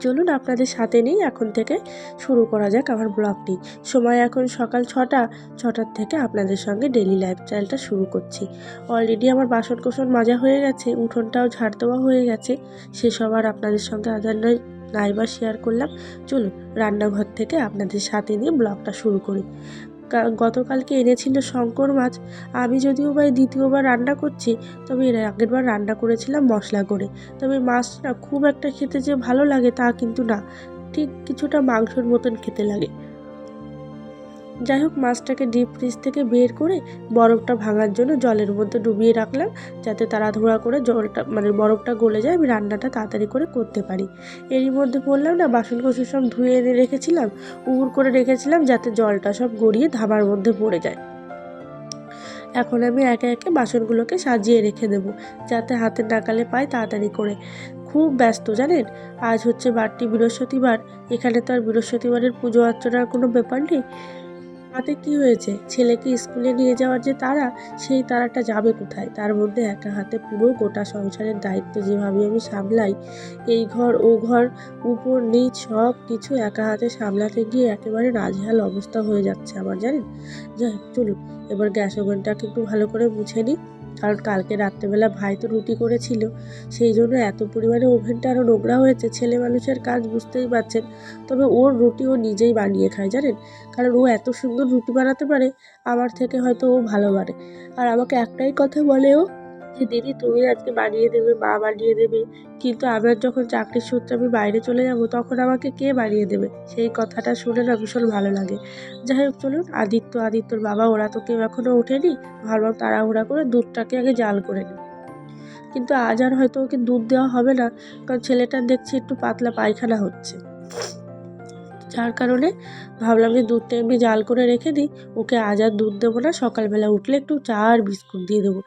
চলুন আপনাদের সাথে নেই এখন থেকে শুরু করা যাক আমার ব্লগটি। সময় এখন সকাল ছটা, ছটার থেকে আপনাদের সঙ্গে ডেলি লাইফস্টাইলটা শুরু করছি। অলরেডি আমার বাসন কোসন মাজা হয়ে গেছে, উঠোনটাও ঝাড় দেওয়া হয়ে গেছে। সে সবার আপনাদের সঙ্গে আদার নয় নাইবার শেয়ার করলাম। চলুন রান্নাঘর থেকে আপনাদের সাথে নিয়ে ব্লগটা শুরু করি। গতকালকে এনেছিল শঙ্কর মাছ। আমি যদিও বা দ্বিতীয়বার রান্না করছি, তবে এর আগেরবার রান্না করেছিলাম মশলা করে। তবে মাছটা খুব একটা খেতে যে ভালো লাগে তা কিন্তু না। ঠিক কিছুটা মাংসর মতন খেতে লাগে। যাই হোক মাছটাকে ডিপ ফ্রিজ থেকে বের করে বরফটা ভাঙার জন্য জলের মধ্যে ডুবিয়ে রাখলাম, যাতে তাড়াহুড়া করে জলটা মানে বরফটা গলে যায়, আমি রান্নাটা তাড়াতাড়ি করে করতে পারি। এরই মধ্যে বললাম না, বাসন কোসন সব ধুয়ে এনে রেখেছিলাম উগুর করে রেখেছিলাম, যাতে জলটা সব গড়িয়ে ধাবার মধ্যে পড়ে যায়। এখন আমি একে একে বাসনগুলোকে সাজিয়ে রেখে দেব, যাতে হাতের নাকালে পাই তাড়াতাড়ি করে। খুব ব্যস্ত, জানেন? আজ হচ্ছে বারটি বৃহস্পতিবার, এখানে তো আর বৃহস্পতিবারের পুজো অর্চনার কোনো ব্যাপার নেই। তাতে কি হয়েছে? ছেলেকে স্কুলে নিয়ে যাওয়ার যে তারা, সেই তারাটা যাবে কোথায়? তার মধ্যে একা হাতে পুরো গোটা সংসারের দায়িত্ব যেভাবে আমি সামলাই, এই ঘর, ও ঘর, উপর, নিচ, সব কিছু একা হাতে সামলাতে গিয়ে একেবারে নাজেহাল অবস্থা হয়ে যাচ্ছে আমার, জানেন? যাই চলুন, এবার গ্যাস ওভেনটাকে একটু ভালো করে মুছে নিই। কারণ কালকে রাত্রেবেলা ভাই তো রুটি করেছিল, সেই জন্য এত পরিমাণে ওভেনটা আরও নোংরা হয়েছে, ছেলে মানুষের কাজ বুঝতেই পারছেন। তবে ওর রুটি ও নিজেই বানিয়ে খায়, জানেন? কারণ ও এত সুন্দর রুটি বানাতে পারে, আমার থেকে হয়তো ও ভালো পারে আর আমাকে একটাই কথা বলে ও যে, দিদি, তুমি আজকে বানিয়ে দেবে, মা বানিয়ে দেবে। কিন্তু আমার যখন চাকরির সূত্রে আমি বাইরে চলে যাব, তখন আমাকে কে বানিয়ে দেবে? সেই কথাটা শুনে না ভীষণ ভালো লাগে। যাই হোক, চলুন, আদিত্য, আদিত্যর বাবা, ওরা তো কেউ এখনও ওঠেনি। ভাবলাম তাড়াহুড়া করে দুধটাকে আগে জাল করে নিই। কিন্তু আজ আর হয়তো ওকে দুধ দেওয়া হবে না, কারণ ছেলেটার দেখছি একটু পাতলা পায়খানা হচ্ছে। যার কারণে ভাবলাম যে দুধটা এমনি জাল করে রেখে দিই, ওকে আজ আর দুধ দেবো না, সকালবেলা উঠলে একটু চা আর বিস্কুট দিয়ে দেবো।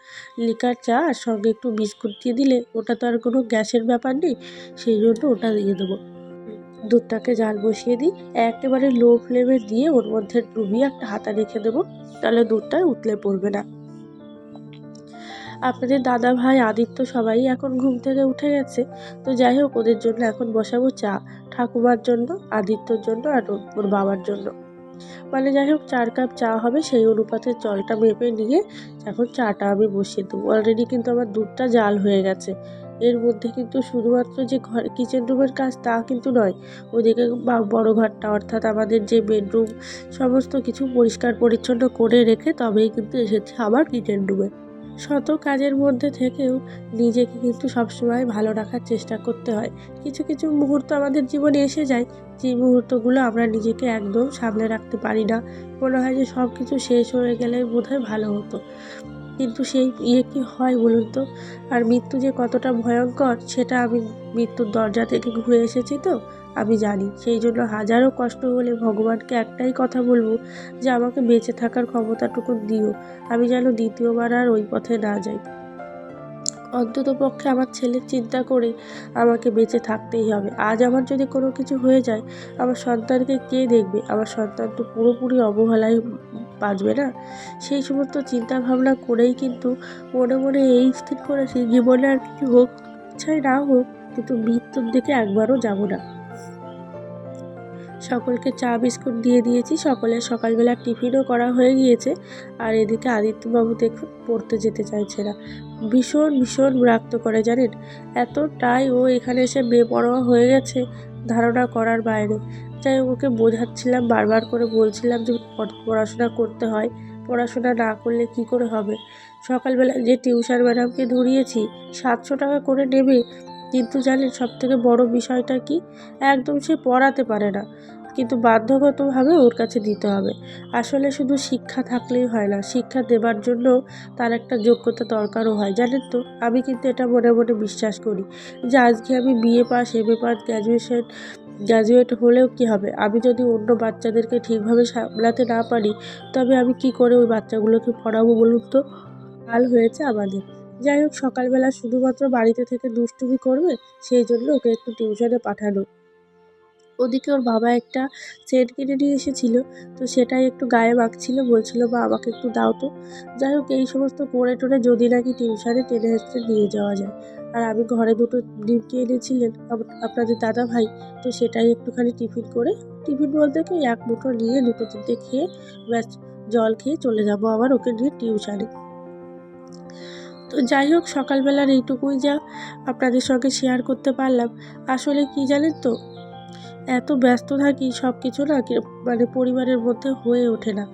লিকার চা আর সঙ্গে একটু বিস্কুট দিয়ে দিলে ওটা তো আর কোনো গ্যাসের ব্যাপার নেই, সেই জন্য ওটা দিয়ে দেবো। দুধটাকে জাল বসিয়ে দিই, একেবারে লো ফ্লেমে দিয়ে ওর মধ্যে ডুবিয়ে একটা হাতা রেখে দেবো, তাহলে দুধটা উতলে পড়বে না। আপনাদের দাদা ভাই আদিত্য সবাই এখন ঘুম থেকে উঠে গেছে, তো যাই হোক ওদের জন্য এখন বসাবো চা। ঠাকুমার জন্য, আদিত্যর জন্য আর ওর- বাবার জন্য। মানে যাই হোক, চার কাপ চা হবে, সেই অনুপাতে জলটা মেপে নিয়ে এখন চাটা আমি বসিয়ে দেবো। অলরেডি কিন্তু আমার দুধটা জাল হয়ে গেছে। এর মধ্যে কিন্তু শুধুমাত্র যে ঘর কিচেন রুমের কাজ তা কিন্তু নয়, ওদিকে বড় ঘরটা অর্থাৎ আমাদের যে বেডরুম সমস্ত কিছু পরিষ্কার পরিচ্ছন্ন করে রেখে তবেই কিন্তু এসেছে আমার কিচেন রুমে শত কাজের মধ্যে থেকেও নিজেকে কিন্তু সবসময় ভালো রাখার চেষ্টা করতে হয়। কিছু কিছু মুহূর্ত আমাদের জীবনে এসে যায়, যে মুহূর্তগুলো আমরা নিজেকে একদম সামলে রাখতে পারি না। মনে হয় যে সব কিছু শেষ হয়ে গেলে বোধহয় ভালো হতো। কিন্তু সেই ইয়ে কি হয় বলুন তো? আর মৃত্যু যে কতটা ভয়ঙ্কর, সেটা আমি মৃত্যুর দরজা থেকে ঘুরে এসেছি তো। আমি জানি। সেই জন্য হাজারো কষ্ট হলে ভগবানকে একটাই কথা বলব যে আমাকে বেঁচে থাকার ক্ষমতাটুকু দিও। আমি যেন দ্বিতীয়বার আর ওই পথে না যাই। অন্তত পক্ষে আমার ছেলের চিন্তা করে আমাকে বেঁচে থাকতেই হবে। আজ আমার যদি কোনো কিছু হয়ে যায়, আমার সন্তানকে কে দেখবে? আমার সন্তান তো পুরোপুরি অবহেলায় বাঁচবে না? সেই সমস্ত চিন্তা ভাবনা করেই কিন্তু মনে মনে এই স্থির করেছি, জীবনে আর কিছু হোক চাই না হোক, কিন্তু মৃত্যুর দিকে একবারও যাব না। সকলকে চা বিস্কুট দিয়ে দিয়েছি। সকলের সকালবেলা টিফিনও করা হয়ে গিয়েছে। আর এদিকে আদিত্যবাবু দেখুন পড়তে যেতে চাইছে না। ভীষণ ভীষণ বিরক্ত করে, জানেন? এতটাই ও এখানে এসে বেপরোয়া হয়ে গেছে, ধারণা করার বাইরে। যাই ওকে বোঝাচ্ছিলাম, বারবার করে বলছিলাম যে পড়- পড়াশোনা করতে হয়। পড়াশোনা না করলে কি করে হবে? সকালবেলা যে টিউশন ম্যাডামকে ধরিয়েছি, সাতশো টাকা করে নেবে কিন্তু জানেন সব থেকে বড় বিষয়টা কি? একদম সে পড়াতে পারে না। কিন্তু বাধ্যগতভাবে ওর কাছে দিতে হবে। আসলে শুধু শিক্ষা থাকলেই হয় না, শিক্ষা দেবার জন্য তার একটা যোগ্যতা দরকারও হয়। জানেন তো, আমি কিন্তু এটা মনে মনে বিশ্বাস করি যে আজকে আমি BA pass M A pass graduation graduate হলেও কি হবে? আমি যদি অন্য বাচ্চাদেরকে ঠিকভাবে সামলাতে না পারি, তবে আমি কি করে ওই বাচ্চাগুলোকে পড়াবো বলুন তো? হাল হয়েছে আমাদের। যাই হোক, সকালবেলা শুধুমাত্র বাড়িতে থেকে দুষ্টুমি করবে, সেই জন্য ওকে একটু টিউশনে পাঠানো ওদিকে ওর বাবা একটা সেট কিনে নিয়ে এসেছিল, তো সেটাই একটু গায়ে মাখছিল, বলছিল বা আমাকে একটু দাও তো। যাই হোক, এই সমস্ত করে টোরে যদি নাকি টিউশনে টেনে হেসড়ে নিয়ে যাওয়া যায়। আর আমি ঘরে দুটো ডিমকে এনেছিলেন আপনাদের দাদা ভাই, তো সেটাই একটুখানি টিফিন করে, টিফিন বলতে কি, এক মুঠো নিয়ে দুটো তিনটে খেয়ে, ব্যাস, জল খেয়ে চলে যাব আবার ওকে নিয়ে টিউশনে। তো যাই হোক, সকালবেলার এইটুকুই যা আপনাদের সঙ্গে শেয়ার করতে পারলাম। আসলে কি জানেন তো, এত ব্যস্ত থাকি সব কিছু না মানে পরিবারের মধ্যে হয়ে ওঠে না।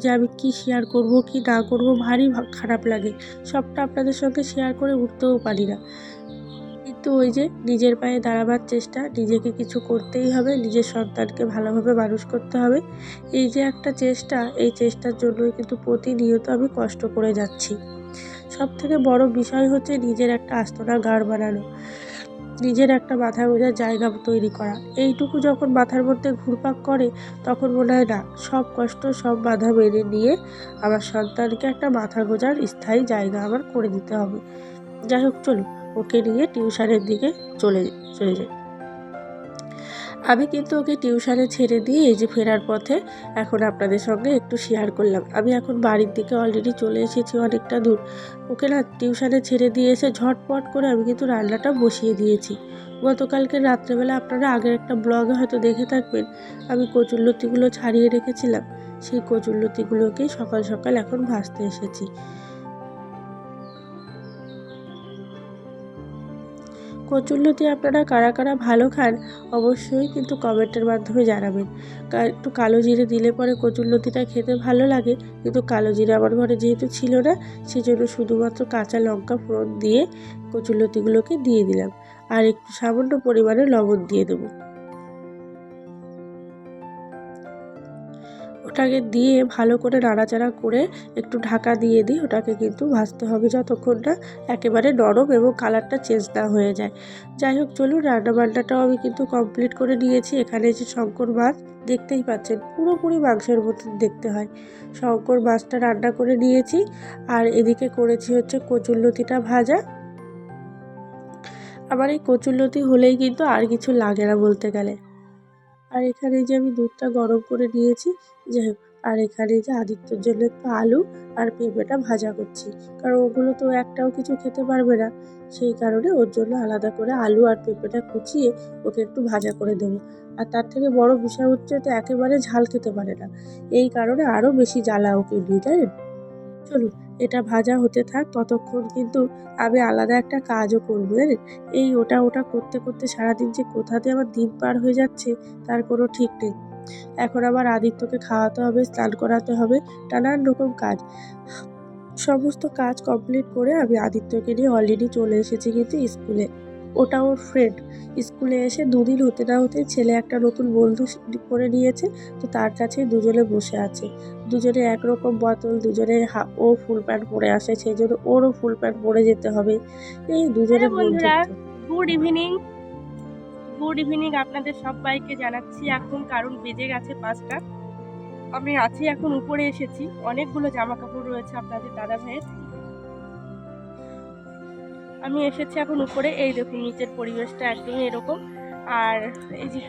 যে আমি কি শেয়ার করব, কি না করব, ভারী খারাপ লাগে। সবটা আপনাদের সঙ্গে শেয়ার করে উঠতেও পারি না। কিন্তু ওই যে নিজের পায়ে দাঁড়াবার চেষ্টা, নিজেকে কিছু করতেই হবে, নিজের সন্তানকে ভালোভাবে মানুষ করতে হবে। এই যে একটা চেষ্টা, এই চেষ্টার জন্যই কিন্তু প্রতিনিয়ত আমি কষ্ট করে যাচ্ছি। সব থেকে বড় বিষয় হচ্ছে নিজের একটা আস্তনা গাড় বানানো। নিজের একটা মাথা গোঁজার জায়গা তৈরি করা। এইটুকু যখন মাথার মধ্যে ঘুরপাক করে, তখন মনে হয়, না, সব কষ্ট, সব বাধা মেনে নিয়ে আমার সন্তানকে একটা মাথা গোঁজার স্থায়ী জায়গা আমার করে দিতে হবে। যাই হোক, চলুন, ওকে নিয়ে টিউশনের দিকে চলে চলে যাই। আমি কিন্তু ওকে টিউশনে ছেড়ে দিয়ে এই যে ফেরার পথে এখন আপনাদের সঙ্গে একটু শেয়ার করলাম। আমি এখন বাড়ির দিকে অলরেডি চলে এসেছি অনেকটা দূর। ওকে না টিউশনে ছেড়ে দিয়ে এসে ঝটপট করে আমি কিন্তু রান্নাটা বসিয়ে দিয়েছি। গতকালকে রাত্রেবেলা আপনারা আগের একটা ব্লগে হয়তো দেখে থাকবেন, আমি কচুরলতিগুলো ছাড়িয়ে রেখেছিলাম। সেই কচুরলতিগুলোকেই সকাল সকাল এখন ভাজতে এসেছি। কচুরলতি আপনারা কারা কারা ভালো খান, অবশ্যই কিন্তু কমেন্টের মাধ্যমে জানাবেন। একটু কালো জিরে দিলে পরে কচুরলতিটা খেতে ভালো লাগে, কিন্তু কালো জিরে আমার ঘরে যেহেতু ছিল না, সেজন্য শুধুমাত্র কাঁচা লঙ্কা ফোড়ন দিয়ে কচুরলতিগুলোকে দিয়ে দিলাম। আর একটু সামান্য পরিমাণে লবণ দিয়ে দেবো। ওটাকে দিয়ে ভালো করে নাড়াচাড়া করে একটু ঢাকা দিয়ে দিই, ওটাকে কিন্তু ভাজতে হবে যতক্ষণ না একেবারে নরম এবং কালারটা চেঞ্জ না হয়ে যায়। যাই হোক, চলুন রান্নাবান্নাটাও আমি কিন্তু কমপ্লিট করে নিয়েছি। এখানে যে শঙ্কর মাছ দেখতেই পাচ্ছেন, পুরোপুরি মাংসের মতন দেখতে হয়। শঙ্কর মাছটা রান্না করে নিয়েছি আর এদিকে করেছি হচ্ছে কচুরলতিটা ভাজা। আমার এই কচুরলতি হলেই কিন্তু আর কিছু লাগে না বলতে গেলে। আর এখানে যে আমি দুধটা গরম করে নিয়েছি, যাই হোক, আর এখানে যে আদিত্যর জন্য একটু আলু আর পেঁপেটা ভাজা করছি। কারণ ওগুলো তো একটাও কিছু খেতে পারবে না। সেই কারণে ওর জন্য আলাদা করে আলু আর পেঁপেটা কুচিয়ে ওকে একটু ভাজা করে দেবো। আর তার থেকে বড় বিষয় হচ্ছে তো একেবারে ঝাল খেতে পারে না। এই কারণে আরও বেশি জ্বালা ওকে দিই জানেন চলুন এটা ভাজা হতে থাক, ততক্ষণ কিন্তু আমি আলাদা একটা কাজও করব জানেন এই ওটা ওটা করতে করতে সারাদিন যে কোথাতে আমার দিন পার হয়ে যাচ্ছে, তার কোনো ঠিক নেই। এখন আবার আদিত্যকে খাওয়াতে হবে, স্নান করাতে হবে, নানান রকম কাজ। সমস্ত কাজ কমপ্লিট করে আমি আদিত্যকে নিয়ে অলরেডি চলে এসেছি কিন্তু স্কুলে। ওটা ওর ফ্রেন্ড স্কুলে এসে দুদিন হতে না হতে ছেলে একটা নতুন বন্ধু করে নিয়েছে তো তার কাছে দুজনে বসে আছে। দুজনে একরকম বোতল দুজনে হা- ও ফুল প্যান্ট পরে আসে সেই জন্য ওরও ফুল প্যান্ট পরে যেতে হবে। এই দুজনে। গুড ইভিনিং গুড ইভিনিং আপনাদের সবাইকে জানাচ্ছি এখন কারণ বেজে গেছে পাঁচটা। আমি আছি এখন উপরে এসেছি। অনেকগুলো জামা কাপড় রয়েছে আপনাদের দাদা ভাইয়ের আমি এসেছি এখন উপরে, এই দেখুন নিচের পরিবেশটা একদমই এরকম। আর এই যে,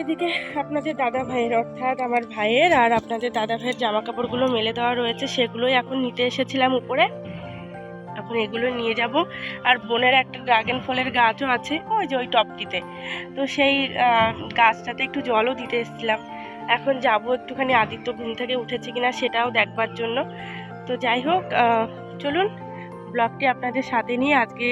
এদিকে আপনাদের দাদা ভাইয়ের, অর্থাৎ আমার ভাইয়ের আর আপনাদের দাদা ভাইয়ের জামা কাপড়গুলো মেলে দেওয়া রয়েছে, সেগুলোই এখন নিতে এসেছিলাম উপরে। এখন এগুলো নিয়ে যাব। আর বোনের একটা ড্রাগন ফলের গাছও আছে, ওই যে ওই টপটিতে। তো সেই গাছটাতে একটু জলও দিতে এসেছিলাম। এখন যাব একটুখানি আদিত্য ঘুম থেকে উঠেছে কিনা সেটাও দেখবার জন্য। তো যাই হোক চলুন। ব্লগটি আপনাদের সাথে নিয়ে আজকে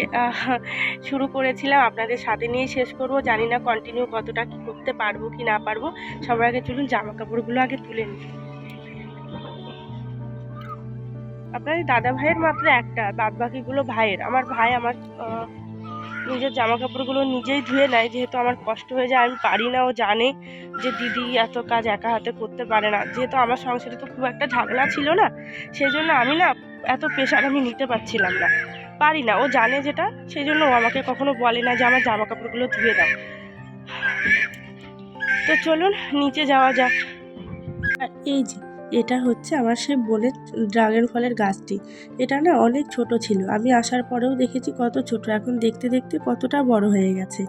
শুরু করেছিলাম। আপনাদের সাথে নিয়ে শেষ করব। জানি না কন্টিনিউ কতটা কি করতে পারব কি না পারব। সবার আগে চলুন জামা কাপড়গুলো আগে তুলে নিই। আপনাদের দাদা ভাইয়ের মাত্র একটা বাদ বাকিগুলো ভাইয়ের। আমার ভাই আমার নিজের জামা কাপড়গুলো নিজেই ধুয়ে নেয়। যেহেতু আমার কষ্ট হয়ে যায়, আমি পারি না। ও জানে যে দিদি এত কাজ একা হাতে করতে পারে না। যেহেতু আমার সংসারে তো খুব একটা ঝামেলা ছিল না সেই জন্য আমি না এত প্রেশার আমি নিতে পারছিলাম না। পারি না, ও জানে যেটা সেই জন্য ও আমাকে কখনো বলে না যে আমার জামা কাপড়গুলো ধুয়ে দাও। তো চলুন, নিচে যাওয়া যাক। আর এই যে এটা হচ্ছে আমার সেই বোনের ড্রাগন ফলের গাছটি। এটা না অনেক ছোট ছিল। আমি আসার পরেও দেখেছি কত ছোট। এখন দেখতে দেখতে কতটা বড় হয়ে গেছে।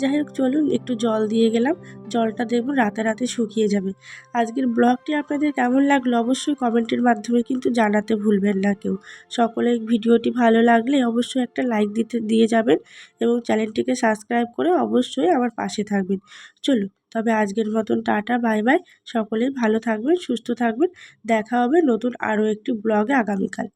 যাই হোক, চলুন একটু জল দিয়ে গেলাম। জলটা দেখুন রাতে শুকিয়ে যাবে। আজকের ব্লগটি আপনাদের কেমন লাগল অবশ্যই কমেন্টের মাধ্যমে কিন্তু জানাতে ভুলবেন না কেউ। সকলে ভিডিওটি ভালো লাগলে অবশ্যই একটা লাইক দিতে, দিয়ে যাবেন এবং চ্যানেলটিকে সাবস্ক্রাইব করে অবশ্যই আমার পাশে থাকবেন। চলুন তবে আজকের মতন টাটা, বাই বাই। সকলেই ভালো থাকবেন, সুস্থ থাকবেন। দেখা হবে নতুন আরও একটি ব্লগে আগামীকাল।